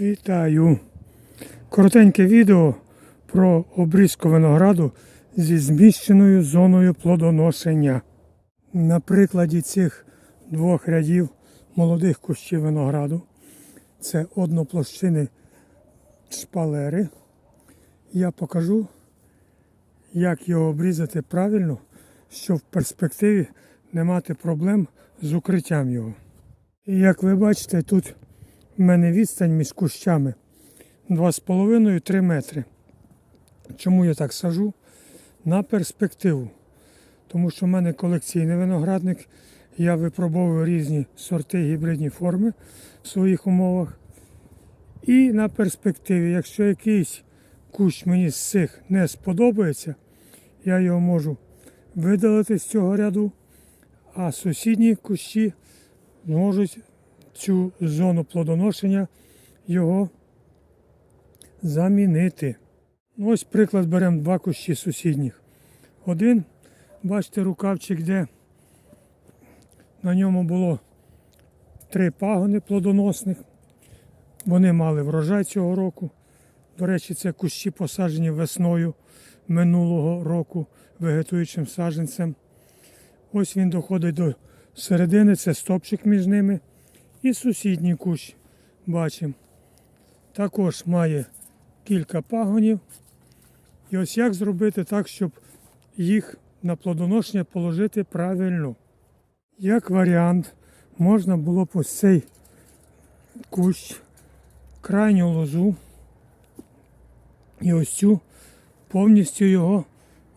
Вітаю! Коротеньке відео про обрізку винограду зі зміщеною зоною плодоношення. На прикладі цих двох рядів молодих кущів винограду це одноплощини шпалери. Я покажу, як його обрізати правильно, щоб в перспективі не мати проблем з укриттям його. І як ви бачите, тут в мене відстань між кущами 2,5-3 метри. Чому я так сажу? На перспективу. Тому що в мене колекційний виноградник. Я випробовую різні сорти гібридні форми в своїх умовах. І на перспективі, якщо якийсь кущ мені з цих не сподобається, я його можу видалити з цього ряду, а сусідні кущі можуть цю зону плодоношення його замінити. Ось приклад беремо два кущі сусідніх. Один, бачите, рукавчик, де на ньому було три пагони плодоносних. Вони мали врожай цього року. До речі, це кущі посаджені весною минулого року вегетуючим саджанцем. Ось він доходить до середини, це стопчик між ними. І сусідній кущ бачимо. Також має кілька пагонів. І ось як зробити так, щоб їх на плодоношення положити правильно. Як варіант, можна було б ось цей кущ, крайню лозу і ось цю повністю його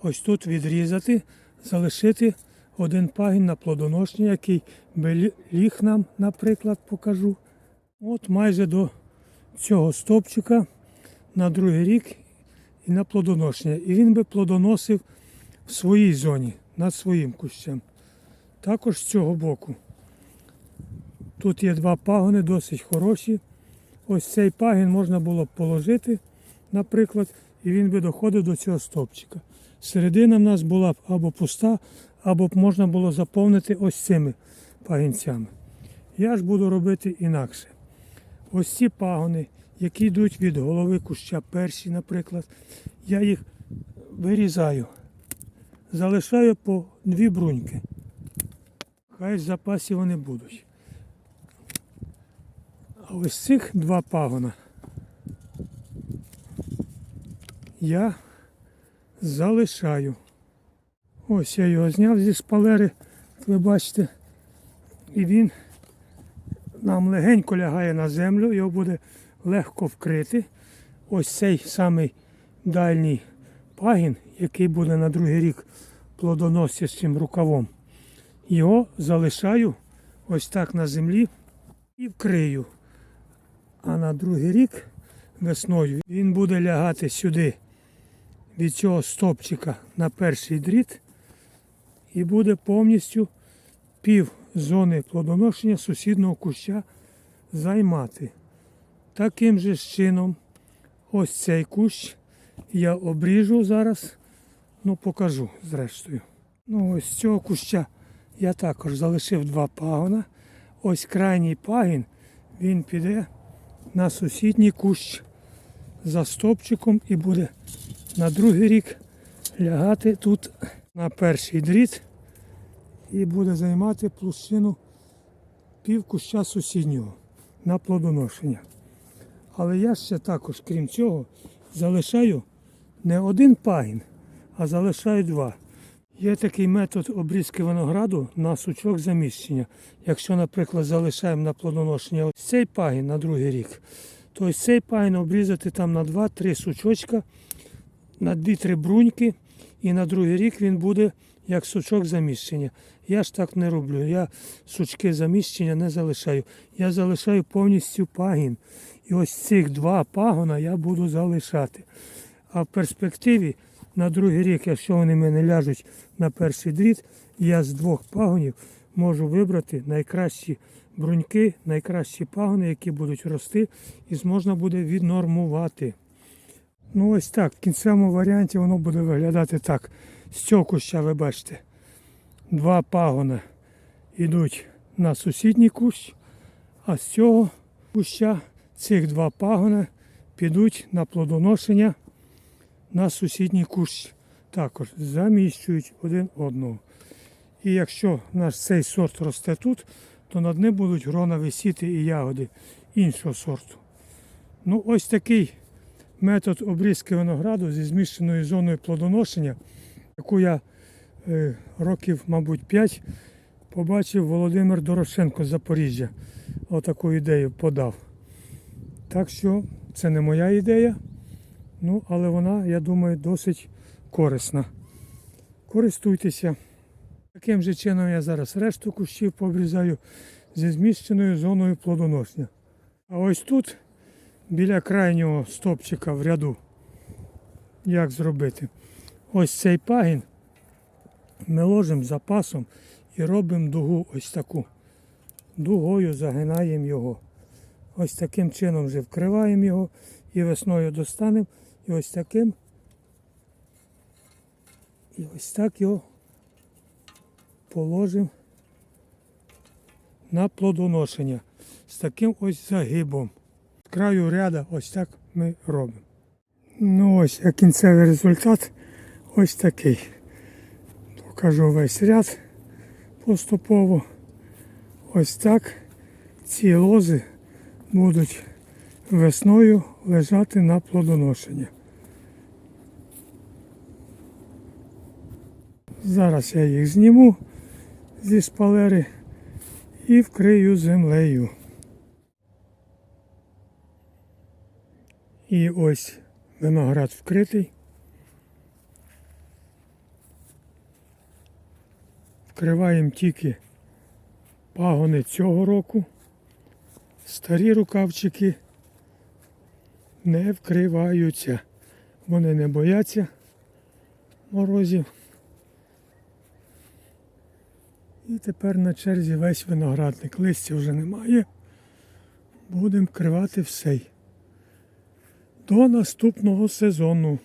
ось тут відрізати, залишити один пагін на плодоношення, який би ліг нам, наприклад, покажу. От майже до цього стовпчика на другий рік і на плодоношення. І він би плодоносив в своїй зоні, над своїм кущем. Також з цього боку. Тут є два пагони, досить хороші. Ось цей пагін можна було б положити, наприклад, і він би доходив до цього стовпчика. Середина в нас була б або пуста, або б можна було заповнити ось цими пагінцями. Я ж буду робити інакше. Ось ці пагони, які йдуть від голови куща перші, наприклад, я їх вирізаю, залишаю по дві бруньки. Хай в запасі вони будуть. А ось цих два пагона я залишаю. Ось я його зняв зі шпалери, як ви бачите, і він нам легенько лягає на землю, його буде легко вкрити. Ось цей самий дальній пагін, який буде на другий рік плодоносячим рукавом. Його залишаю ось так на землі і вкрию. А на другий рік весною він буде лягати сюди від цього стопчика на перший дріт і буде повністю пів зони плодоношення сусіднього куща займати. Таким же чином, ось цей кущ я обріжу зараз, ну покажу зрештою. Ну ось цього куща я також залишив два пагона. Ось крайній пагін, він піде на сусідній кущ за стопчиком і буде на другий рік лягати тут на перший дріт і буде займати площину пів куща сусіднього на плодоношення. Але я ще також, крім цього, залишаю не один пагін, а залишаю два. Є такий метод обрізки винограду на сучок заміщення. Якщо, наприклад, залишаємо на плодоношення ось цей пагін на другий рік, то ось цей пагін обрізати там на 2-3 сучочка, на 2-3 бруньки, і на другий рік він буде як сучок заміщення. Я ж так не роблю. Я сучки заміщення не залишаю. Я залишаю повністю пагін. І ось цих два пагона я буду залишати. А в перспективі на другий рік, якщо вони мене ляжуть на перший дріт, я з двох пагонів можу вибрати найкращі бруньки, найкращі пагони, які будуть рости, і можна буде віднормувати. Ну ось так, в кінцевому варіанті воно буде виглядати так. З цього куща ви бачите, два пагона йдуть на сусідній кущ, а з цього куща цих два пагона підуть на плодоношення на сусідній кущ. Також заміщують один одного. І якщо наш цей сорт росте тут, то над ним будуть грона висіти і ягоди іншого сорту. Ну, ось такий метод обрізки винограду зі зміщеною зоною плодоношення, яку я е, років, мабуть, 5 побачив Володимир Дорошенко з Запоріжжя. Отаку ідею подав. Так що це не моя ідея, ну, але вона, я думаю, досить корисна. Користуйтеся. Таким же чином я зараз решту кущів пообрізаю зі зміщеною зоною плодоношення. А ось тут, біля крайнього стопчика в ряду, як зробити? Ось цей пагін ми ложимо запасом і робимо дугу ось таку. Дугою загинаємо його. Ось таким чином вже вкриваємо його і весною достанемо. І ось таким. І ось так його положимо на плодоношення з таким ось загибом. Краю ряда ось так ми робимо. Ну ось а кінцевий результат ось такий. Покажу весь ряд поступово. Ось так ці лози будуть весною лежати на плодоношення. Зараз я їх зніму зі шпалери і вкрию землею. І ось виноград вкритий. Вкриваємо тільки пагони цього року. Старі рукавчики не вкриваються. Вони не бояться морозів. І тепер на черзі весь виноградник. Листя вже немає. Будемо вкривати все. До наступного сезону.